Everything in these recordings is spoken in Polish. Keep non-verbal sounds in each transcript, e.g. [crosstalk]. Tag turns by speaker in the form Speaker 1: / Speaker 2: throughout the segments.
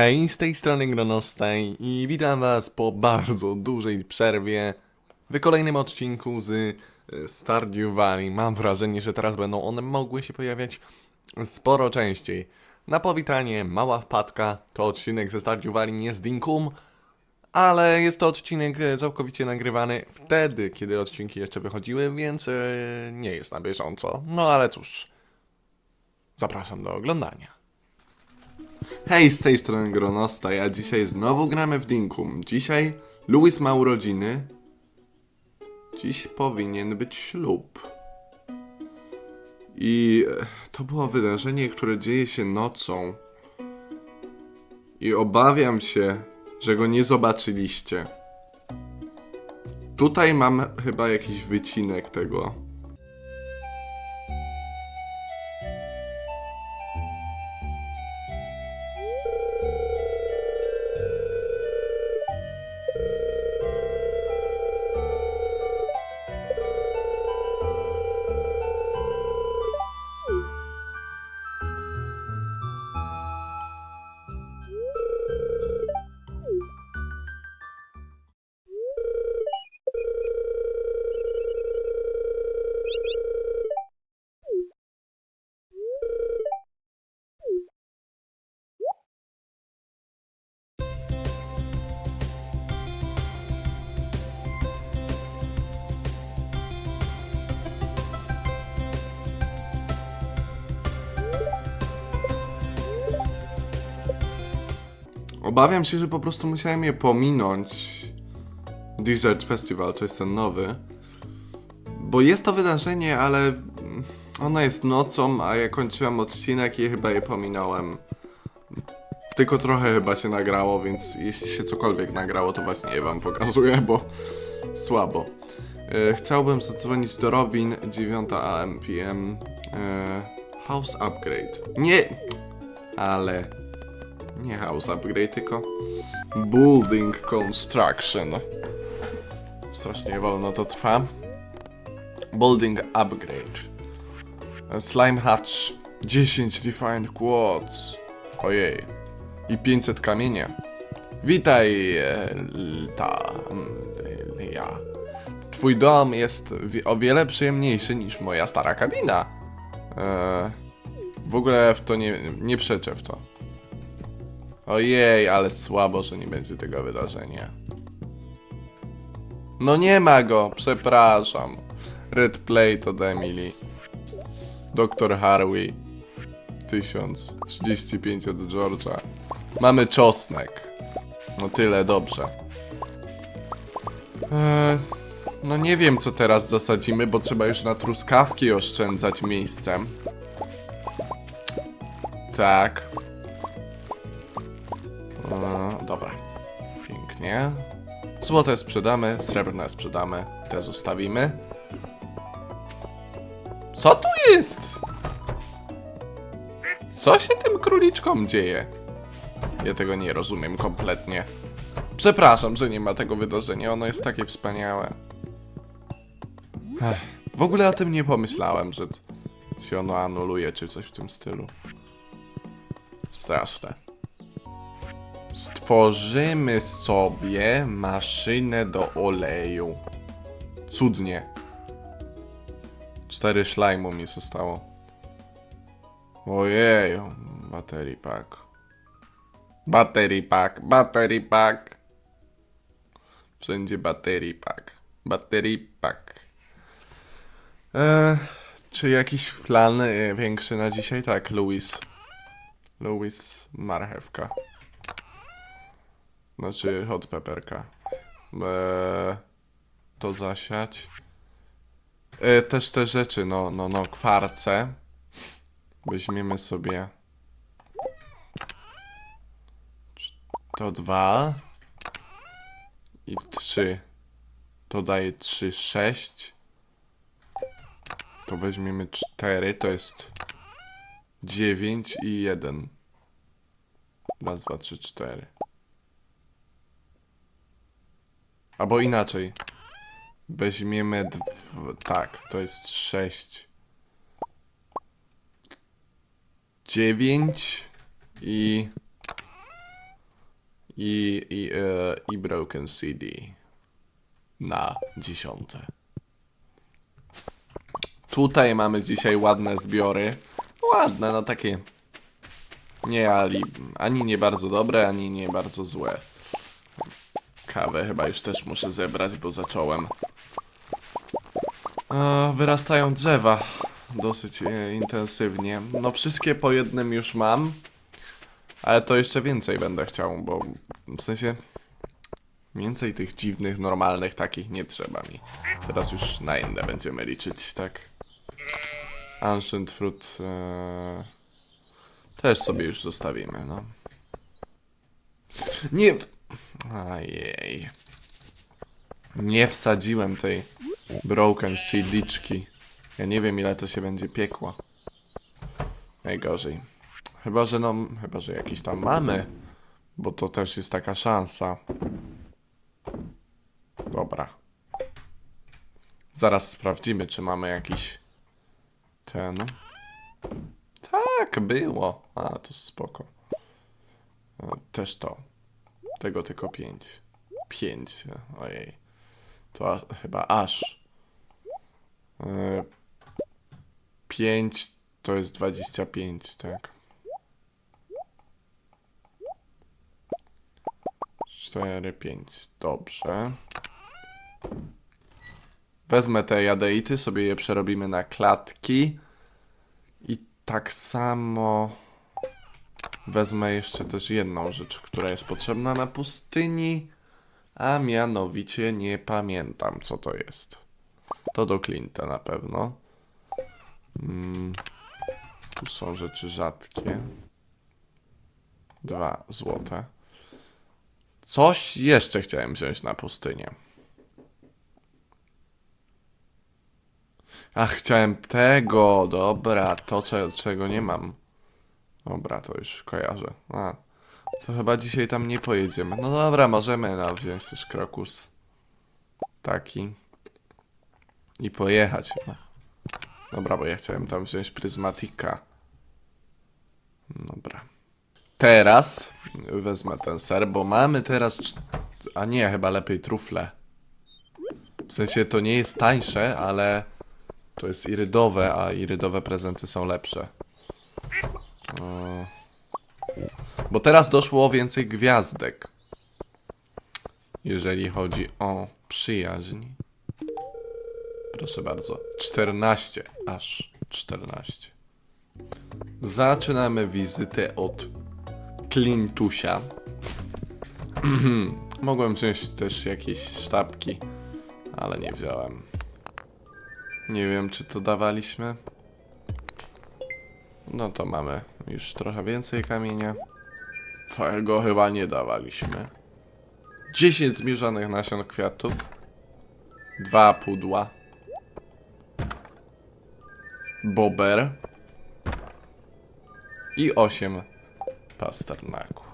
Speaker 1: Hej, z tej strony Gronostaj i witam was po bardzo dużej przerwie w kolejnym odcinku z e, Stardew Valley. Mam wrażenie, że teraz będą one mogły się pojawiać sporo częściej. Na powitanie, mała wpadka, to odcinek ze Stardew Valley nie z Dinkum, ale jest to odcinek e, całkowicie nagrywany wtedy, kiedy odcinki jeszcze wychodziły, więc e, nie jest na bieżąco. No ale cóż, zapraszam do oglądania. Hej, z tej strony Gronosta, a dzisiaj znowu gramy w Dinkum. Dzisiaj Louis ma urodziny. Dziś powinien być ślub. I e, to było wydarzenie, które dzieje się nocą. I obawiam się, że go nie zobaczyliście. Tutaj mam chyba jakiś wycinek tego. Obawiam się, że po prostu musiałem je pominąć. Desert Festival to jest ten nowy. Bo jest to wydarzenie, ale ono jest nocą, a ja kończyłem odcinek i chyba je pominąłem. Tylko trochę chyba się nagrało, więc jeśli się cokolwiek nagrało, to właśnie je wam pokazuję, bo słabo. E, chciałbym zadzwonić do Robin 9 AM PM. E, house upgrade. Nie! Ale nie house upgrade, tylko building construction. Strasznie wolno to trwa. Building upgrade. Slime hatch. 10 defined quartz. Ojej. I 500 kamienia. Witaj, e, ta. mm, e, ja. Twój dom jest o wiele przyjemniejszy niż moja stara kabina. E, w ogóle w to nie, nie przeczę w to. Ojej, ale słabo, że nie będzie tego wydarzenia. No nie ma go, przepraszam. Red Plate od Emily. Dr. Harvey. 1035 od George'a. Mamy czosnek. No tyle, dobrze. Eee, no nie wiem, co teraz zasadzimy, bo trzeba już na truskawki oszczędzać miejscem. Tak. E, dobra. Pięknie. Złote sprzedamy, srebrne sprzedamy, te zostawimy. Co tu jest? Co się tym króliczkom dzieje? Ja tego nie rozumiem kompletnie. Przepraszam, że nie ma tego wydarzenia, ono jest takie wspaniałe. Ech, w ogóle o tym nie pomyślałem, że się ono anuluje, czy coś w tym stylu. Straszne. Stworzymy sobie maszynę do oleju. Cudnie. Cztery szlajmu mi zostało. Ojej, battery pack. Battery pack, battery pack. Wszędzie battery pack. Battery pack. Eee, czy jakiś plan e, większy na dzisiaj? Tak, Louis. Louis Marchewka. Znaczy hot pepperka. Eee, to zasiać. E, też te rzeczy, no, no, no, kwarce. Weźmiemy sobie. To dwa. I trzy. To daje trzy, sześć. To weźmiemy cztery, to jest dziewięć i jeden. Raz, dwa, trzy, cztery. Albo inaczej. Weźmiemy tak, to jest 6. 9 i i, i, e, i Broken CD na dziesiąte. Tutaj mamy dzisiaj ładne zbiory. Ładne, no takie nie ali, ani nie bardzo dobre, ani nie bardzo złe. Kawę chyba już też muszę zebrać, bo zacząłem. E, wyrastają drzewa dosyć e, intensywnie. No wszystkie po jednym już mam, ale to jeszcze więcej będę chciał, bo w sensie więcej tych dziwnych, normalnych takich nie trzeba mi. Teraz już na inne będziemy liczyć, tak? Ancient Fruit e, też sobie już zostawimy, no. Nie... Ajej. Nie wsadziłem tej broken seedliczki. Ja nie wiem ile to się będzie piekło. Najgorzej. Chyba, że no, chyba, że jakiś tam mamy. Bo to też jest taka szansa. Dobra. Zaraz sprawdzimy, czy mamy jakiś ten. Tak, było. A, to spoko. O, Też to. Tego tylko pięć. Pięć. Ojej. To a, chyba aż. E, Pięć to jest dwadzieścia pięć, tak. Cztery, pięć. Dobrze. Wezmę te jadeity, sobie je przerobimy na klatki. I tak samo wezmę jeszcze też jedną rzecz, która jest potrzebna na pustyni, a mianowicie nie pamiętam co to jest. To do Clint'a na pewno. Mm, tu są rzeczy rzadkie. Dwa złote. Coś jeszcze chciałem wziąć na pustynię. Ach, chciałem tego, dobra, to czego nie mam. Dobra, to już kojarzę. A, to chyba dzisiaj tam nie pojedziemy. No dobra, możemy no, wziąć też krokus. Taki. I pojechać. Dobra, bo ja chciałem tam wziąć pryzmatika. Dobra. Teraz wezmę ten ser, bo mamy teraz... A nie, chyba lepiej trufle. W sensie to nie jest tańsze, ale to jest irydowe, a irydowe prezenty są lepsze. Bo teraz doszło więcej gwiazdek. Jeżeli chodzi o przyjaźń. Proszę bardzo. 14. Aż 14. Zaczynamy wizytę od Klintusia. [clears throat] Mogłem wziąć też jakieś sztabki, ale nie wziąłem. Nie wiem, czy to dawaliśmy. No to mamy już trochę więcej kamienia. Tego chyba nie dawaliśmy. 10 zmierzonych nasion kwiatów. Dwa pudła. Bober. I 8 pasternaku.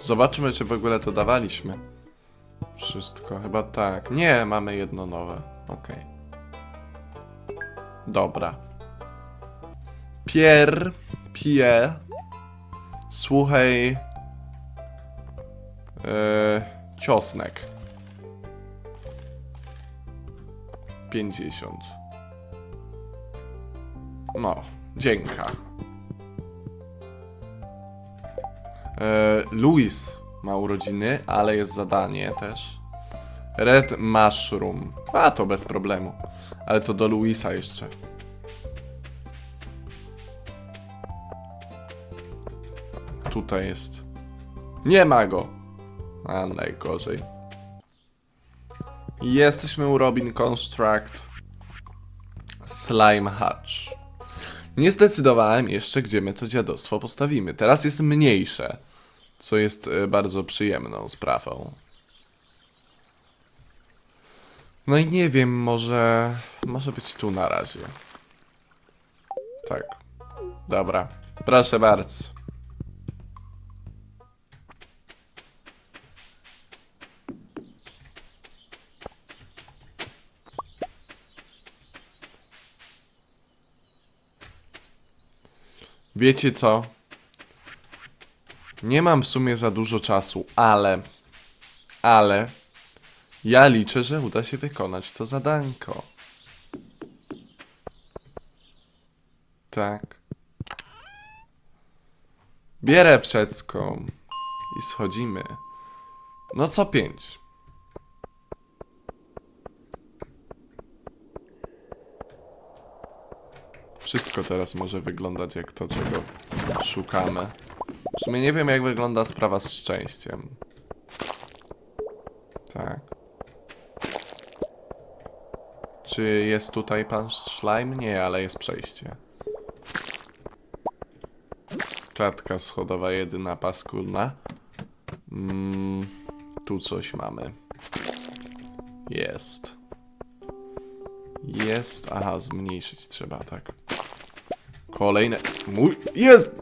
Speaker 1: Zobaczmy, czy w ogóle to dawaliśmy. Wszystko, chyba tak. Nie, mamy jedno nowe. Okej. Dobra. Pier, Pie, słuchaj, e, ciosnek. 50. No, dzięka. E, Luis ma urodziny, ale jest zadanie też. Red Mushroom. A, to bez problemu. Ale to do Luisa jeszcze. Tutaj jest. Nie ma go. A, najgorzej. Jesteśmy u Robin Construct. Slime Hatch. Nie zdecydowałem jeszcze, gdzie my to dziadostwo postawimy. Teraz jest mniejsze, co jest e, bardzo przyjemną sprawą. No i nie wiem, może. Może być tu na razie. Tak. Dobra. Proszę bardzo. Wiecie co? Nie mam w sumie za dużo czasu, ale. Ale. Ja liczę, że uda się wykonać to zadanko. Tak. Bierę wszystko i schodzimy. No co pięć. Wszystko teraz może wyglądać jak to, czego szukamy. W sumie nie wiem, jak wygląda sprawa z szczęściem. Tak. Czy jest tutaj pan Schleim? Nie, ale jest przejście. Klatka schodowa jedyna paskudna. Mm, tu coś mamy. Jest. Jest. Aha, zmniejszyć trzeba, tak. Kolejne. Mój. Jest!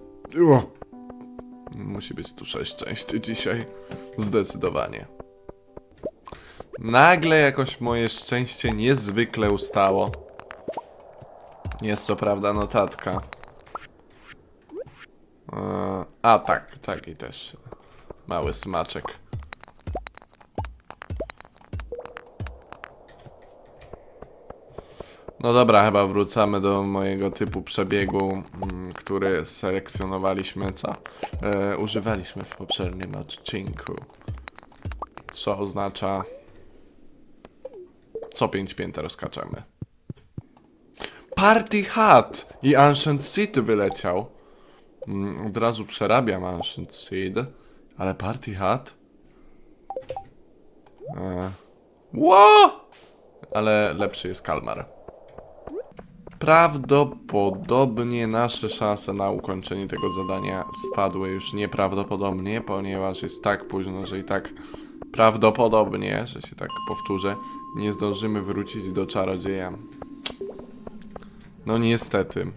Speaker 1: O! Musi być dużo szczęście dzisiaj. Zdecydowanie. Nagle jakoś moje szczęście niezwykle ustało. Jest co prawda notatka. Eee, A tak, tak i też mały smaczek. No dobra, chyba wracamy do mojego typu przebiegu, mm, który selekcjonowaliśmy, co e, używaliśmy w poprzednim odcinku. Co oznacza co pięć pięter skaczemy. Party Hat i Ancient Seed wyleciał. Mm, Od razu przerabiam Ancient Seed, ale Party Hat? E, Ło! Ale lepszy jest Kalmar. Prawdopodobnie nasze szanse na ukończenie tego zadania spadły już nieprawdopodobnie, ponieważ jest tak późno, że i tak prawdopodobnie, że się tak powtórzę, nie zdążymy wrócić do czarodzieja. No niestety.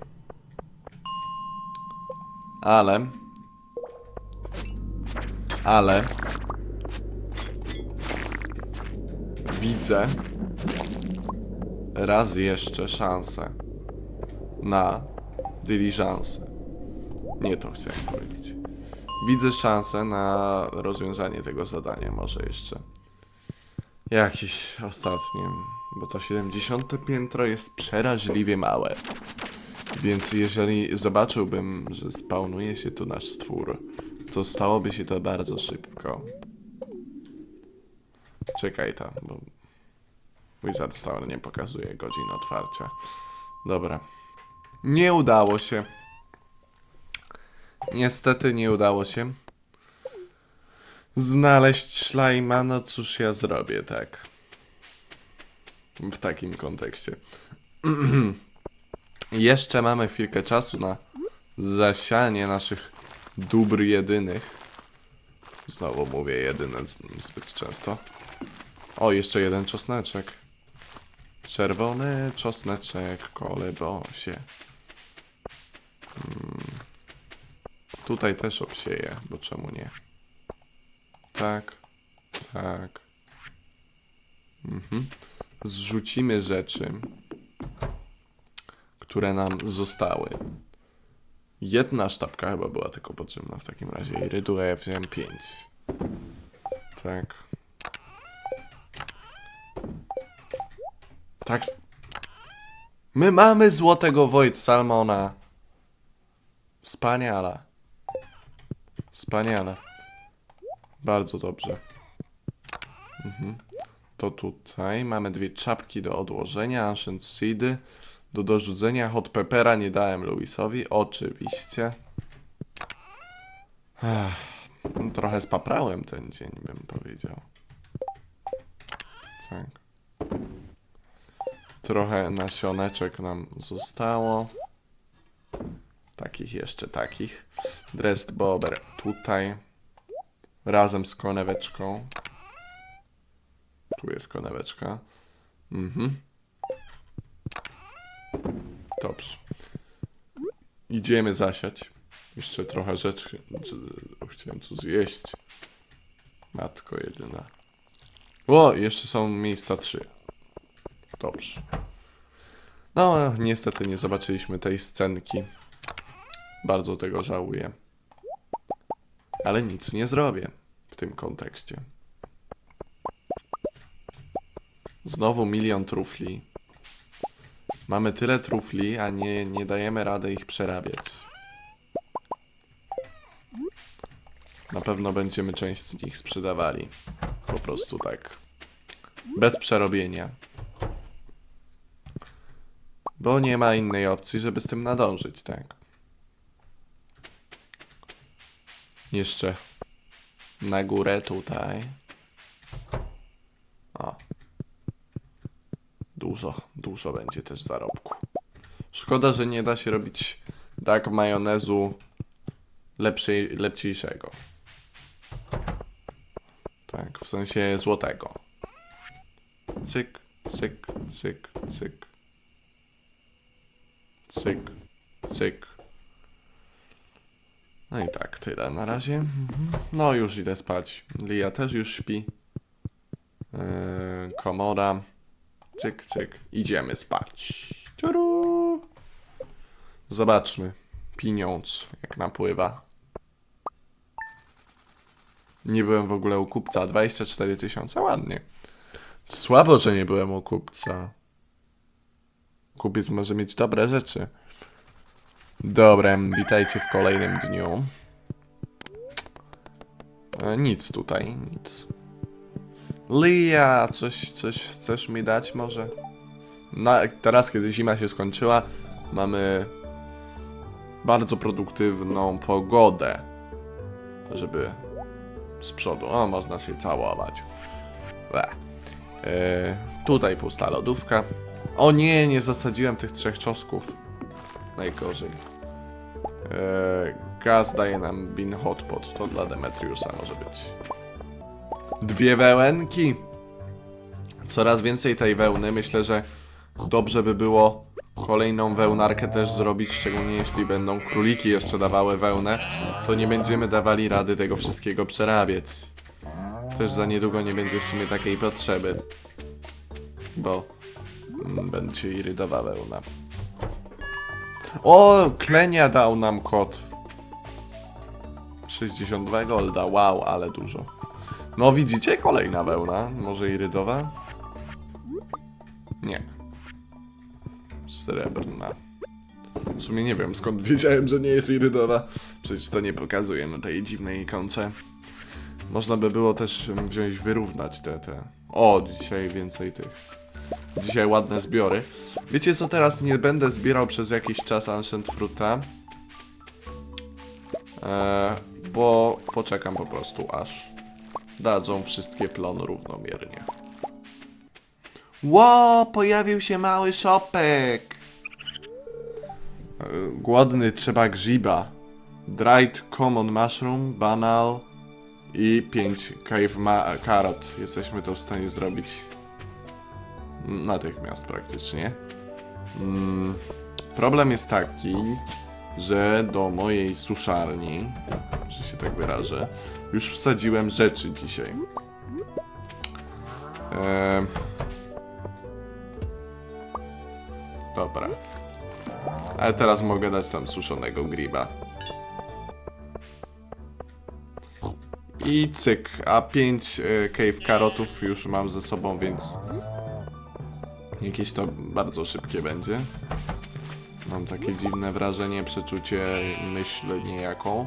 Speaker 1: Ale. Ale. Widzę raz jeszcze szansę na dyliżansę. Nie to chciałem powiedzieć. Widzę szansę na rozwiązanie tego zadania, może jeszcze. Jakieś ostatnie, bo to 70 piętro jest przeraźliwie małe. Więc jeżeli zobaczyłbym, że spawnuje się tu nasz stwór, to stałoby się to bardzo szybko. Czekaj tam, bo Wizard Store nie pokazuje godzin otwarcia. Dobra. Nie udało się. Niestety nie udało się. Znaleźć szlajma, no cóż ja zrobię, tak. W takim kontekście. [clears throat] Jeszcze mamy chwilkę czasu na zasianie naszych dóbr jedynych. Znowu mówię jedyne zbyt często. O, jeszcze jeden czosneczek. Czerwony czosneczek, kolebosie. Hmm. Tutaj też obsieję, bo czemu nie? Tak, tak. Mhm. Zrzucimy rzeczy, które nam zostały. Jedna sztabka chyba była tylko potrzebna w takim razie. I ryduła ja wziąłem pięć. Tak. Tak. My mamy złotego Void Salmona. Wspaniale. Wspaniale. Bardzo dobrze. Mhm. To tutaj mamy dwie czapki do odłożenia, Ancient Seedy. Do dorzucenia hot peppera nie dałem Luisowi, oczywiście. Ech, no trochę spaprałem ten dzień, bym powiedział. Tak. Trochę nasioneczek nam zostało. Takich jeszcze takich. Dressed Bobber tutaj. Razem z koneweczką. Tu jest koneweczka. Mhm. Dobrze. Idziemy zasiać. Jeszcze trochę rzeczy. Chciałem tu zjeść. Matko jedyna. O, jeszcze są miejsca trzy. Dobrze. No, niestety nie zobaczyliśmy tej scenki. Bardzo tego żałuję. ale nic nie zrobię w tym kontekście. Znowu milion trufli. Mamy tyle trufli, a nie, nie dajemy rady ich przerabiać. Na pewno będziemy część z nich sprzedawali. Po prostu tak. Bez przerobienia. Bo nie ma innej opcji, żeby z tym nadążyć, tak. Jeszcze na górę tutaj. O. Dużo, dużo będzie też zarobku. Szkoda, że nie da się robić tak majonezu lepszej, lepciejszego. Tak, w sensie złotego. Cyk, cyk, cyk, cyk. Cyk, cyk. Tyle na razie. Mhm. No już idę spać. Lia też już śpi. Yy, komora. Cyk, cyk. Idziemy spać. Ciuru. Zobaczmy. Pieniądz, jak napływa. Nie byłem w ogóle u kupca. 24 tysiące, ładnie. Słabo, że nie byłem u kupca. Kupiec może mieć dobre rzeczy. Dobra, witajcie w kolejnym dniu. E, nic tutaj, nic. Lia, coś, coś chcesz mi dać może? No, teraz, kiedy zima się skończyła, mamy bardzo produktywną pogodę, żeby z przodu, o, można się całować. E, tutaj pusta lodówka. O nie, nie zasadziłem tych trzech czosnków. Najgorzej. E, gaz daje nam bin hotpot, to dla Demetriusa może być. Dwie wełenki. Coraz więcej tej wełny. Myślę, że dobrze by było kolejną wełnarkę też zrobić, szczególnie jeśli będą króliki jeszcze dawały wełnę, to nie będziemy dawali rady tego wszystkiego przerabiać. Też za niedługo nie będzie w sumie takiej potrzeby, bo mm, będzie irytowa wełna. O, Klenia dał nam kod. 62 golda, wow, ale dużo. No widzicie, kolejna wełna, może irydowa? Nie. Srebrna. W sumie nie wiem skąd wiedziałem, że nie jest irydowa. Przecież to nie pokazuje na tej dziwnej ikonce. Można by było też wziąć, wyrównać te, te... O, dzisiaj więcej tych. Dzisiaj ładne zbiory. Wiecie co, teraz nie będę zbierał przez jakiś czas Ancient Fruta. Eee, bo poczekam po prostu aż dadzą wszystkie plony równomiernie. Ło, pojawił się mały szopek. E, Głodny trzeba grzyba. Dried common mushroom, banal i 5 cave ma carrot. Jesteśmy to w stanie zrobić natychmiast praktycznie. Mm, problem jest taki, że do mojej suszarni, że się tak wyrażę, już wsadziłem rzeczy dzisiaj. Eee... Dobra. Ale teraz mogę dać tam suszonego griba. I cyk, a 5 e, cave karotów już mam ze sobą, więc jakieś to bardzo szybkie będzie. Mam takie dziwne wrażenie, przeczucie, myśl niejaką.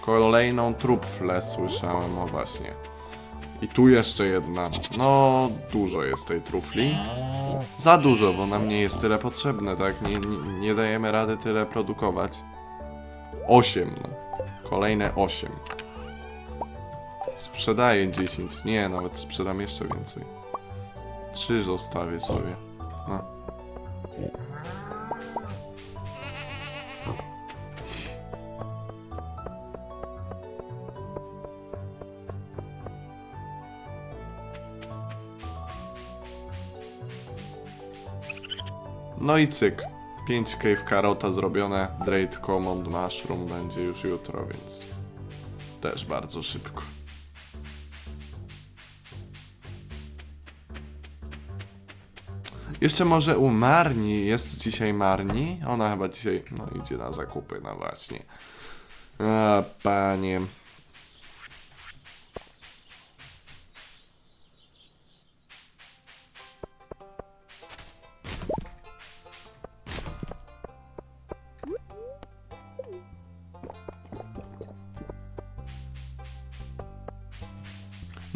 Speaker 1: Kolejną trupflę słyszałem, o właśnie. I tu jeszcze jedna. No, dużo jest tej trufli. Za dużo, bo nam nie jest tyle potrzebne, tak? Nie, nie, nie dajemy rady tyle produkować. 8, no. Kolejne 8. Sprzedaję 10. Nie, nawet sprzedam jeszcze więcej. 3 zostawię sobie. No. No i cyk. 5 cave karota zrobione. Dread Command Mushroom będzie już jutro, więc też bardzo szybko. Jeszcze może u Marni. Jest dzisiaj Marni? Ona chyba dzisiaj no, idzie na zakupy, no właśnie. A, panie.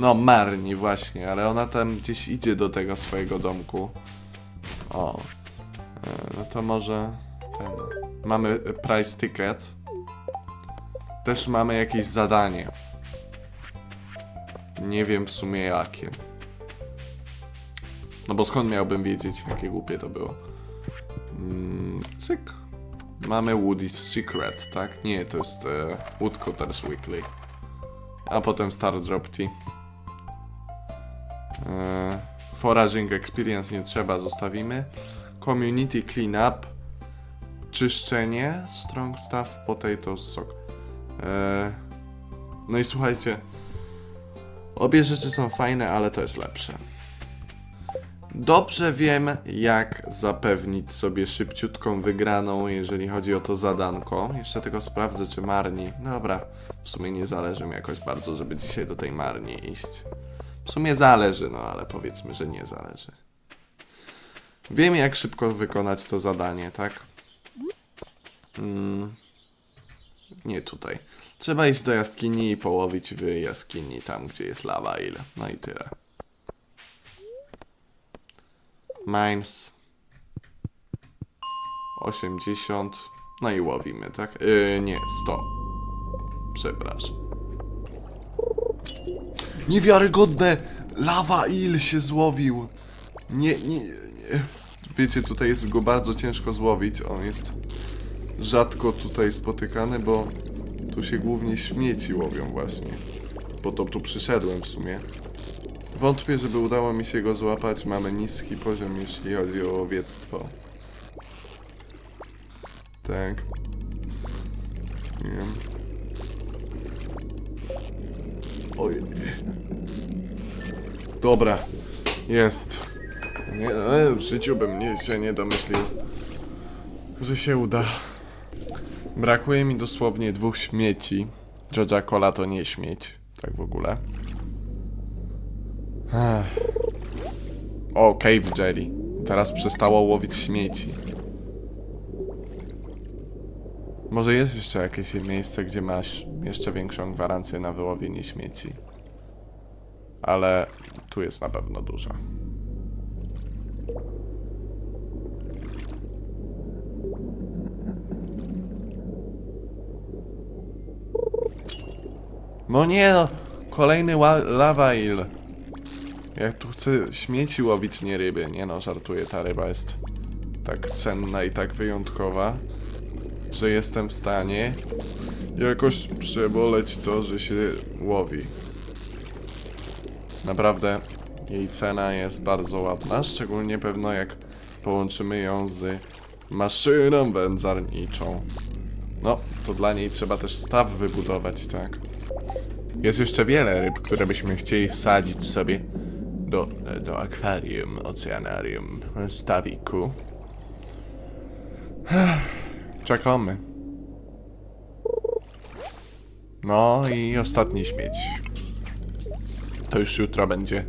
Speaker 1: No, Marni właśnie, ale ona tam gdzieś idzie do tego swojego domku. O. E, No to może ten. Mamy price ticket. Też mamy jakieś zadanie. Nie wiem w sumie jakie. No bo skąd miałbym wiedzieć, jakie głupie to było? Mm, cyk. Mamy Woody's Secret, tak? Nie, to jest e, Woodcutter's Weekly. A potem Star Drop Tea. Foraging Experience nie trzeba, zostawimy. Community Cleanup. Czyszczenie. Strong Stuff Potato Sock. E, no i słuchajcie. Obie rzeczy są fajne, ale to jest lepsze. Dobrze wiem, jak zapewnić sobie szybciutką wygraną, jeżeli chodzi o to zadanko. Jeszcze tylko sprawdzę, czy Marni. Dobra, w sumie nie zależy mi jakoś bardzo, żeby dzisiaj do tej Marni iść. W sumie zależy, no ale powiedzmy, że nie zależy. Wiem, jak szybko wykonać to zadanie, tak? Mm. Nie tutaj. Trzeba iść do jaskini i połowić w jaskini, tam gdzie jest lawa ile. No i tyle. Mines. 80. No i łowimy, tak? Yy, nie, 100. Przepraszam. Niewiarygodne! Lawa il się złowił! Nie, nie, nie. Wiecie, tutaj jest go bardzo ciężko złowić. On jest rzadko tutaj spotykany, bo tu się głównie śmieci łowią właśnie. Po to tu przyszedłem w sumie. Wątpię, żeby udało mi się go złapać. Mamy niski poziom, jeśli chodzi o łowiectwo. Tak. Nie wiem. Oj. Dobra. Jest. Nie, w życiu bym nie, się nie domyślił, że się uda. Brakuje mi dosłownie dwóch śmieci. Georgia Cola to nie śmieć. Tak w ogóle. Ech. O, Cave Jelly. Teraz przestało łowić śmieci. Może jest jeszcze jakieś miejsce, gdzie masz jeszcze większą gwarancję na wyłowienie śmieci. Ale tu jest na pewno duża. No nie no, kolejny lava eel. Ja tu chcę śmieci łowić, nie ryby. Nie no, żartuję, ta ryba jest tak cenna i tak wyjątkowa, że jestem w stanie jakoś przeboleć to, że się łowi. Naprawdę jej cena jest bardzo ładna, szczególnie pewno jak połączymy ją z maszyną wędzarniczą. No, to dla niej trzeba też staw wybudować, tak? Jest jeszcze wiele ryb, które byśmy chcieli wsadzić sobie do, do akwarium, oceanarium, stawiku. Czekamy. No i ostatni śmieć. To już jutro będzie.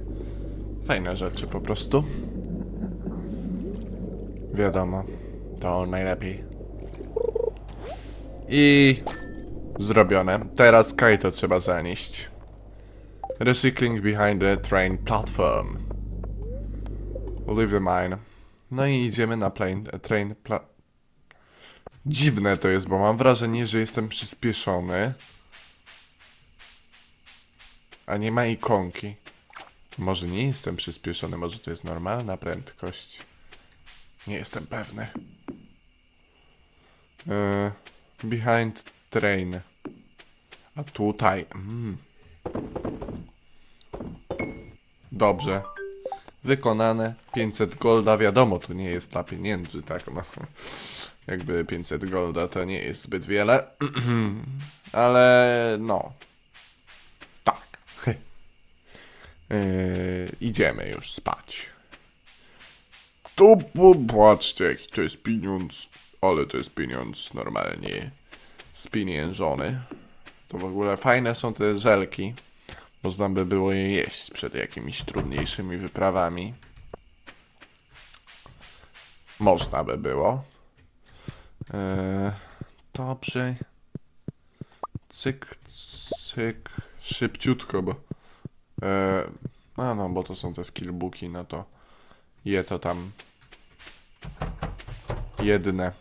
Speaker 1: Fajne rzeczy po prostu. Wiadomo, to najlepiej. I zrobione. Teraz Kaito trzeba zanieść. Recycling behind the train platform. Leave the mine. No i idziemy na plane, train pla... Dziwne to jest, bo mam wrażenie, że jestem przyspieszony. A nie ma ikonki. Może nie jestem przyspieszony, może to jest normalna prędkość. Nie jestem pewny. E, behind train. A tutaj. Mm. Dobrze. Wykonane. 500 golda. Wiadomo, to nie jest dla pieniędzy, tak? No. Jakby 500 golda to nie jest zbyt wiele. [clears throat] Ale no. Tak. [laughs] Yy, idziemy już spać. Tu popatrzcie, jaki to jest pieniądz. Ale to jest pieniądz normalnie spieniężony. To w ogóle fajne są te żelki. Można by było je jeść przed jakimiś trudniejszymi wyprawami. Można by było. Eee, dobrze. Cyk, cyk. Szybciutko, bo E, a no, bo to są te skillbooki, no to je to tam jedne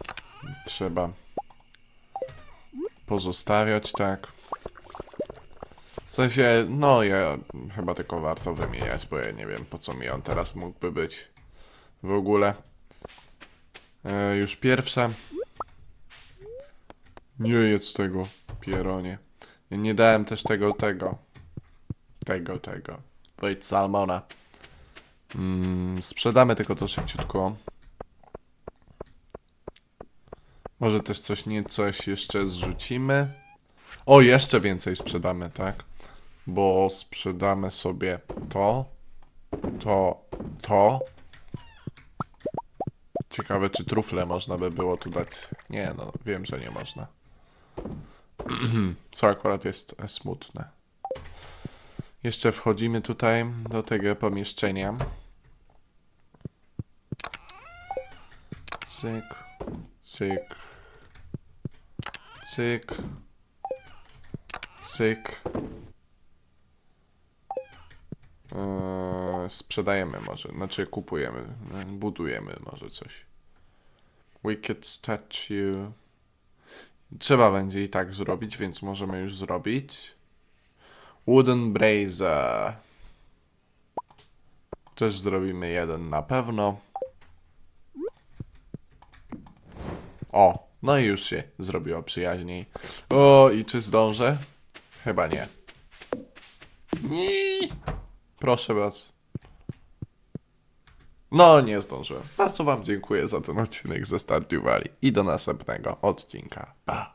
Speaker 1: trzeba pozostawiać, tak. W sensie, no ja chyba tylko warto wymieniać, bo ja nie wiem po co mi on teraz mógłby być w ogóle. E, już pierwsza. Nie jedz tego, pieronie. Ja nie dałem też tego, tego. Tego, tego. Wejdź salmona. Mm, sprzedamy tylko to szybciutko. Może też coś nie coś jeszcze zrzucimy. O, jeszcze więcej sprzedamy, tak? Bo sprzedamy sobie to, to, to. Ciekawe, czy trufle można by było tu dać. Nie, no, wiem, że nie można. [clears throat] Co akurat jest e, smutne. Jeszcze wchodzimy tutaj do tego pomieszczenia. Cyk, cyk, cyk, cyk. Eee, sprzedajemy może, znaczy kupujemy, budujemy może coś. Wicked Statue. Trzeba będzie i tak zrobić, więc możemy już zrobić. Wooden Brazier. Też zrobimy jeden na pewno. O, no i już się zrobiło przyjaźniej. O, i czy zdążę? Chyba nie. Nie. Proszę was. No, nie zdążyłem. Bardzo wam dziękuję za ten odcinek ze Stardew Valley i do następnego odcinka. Pa!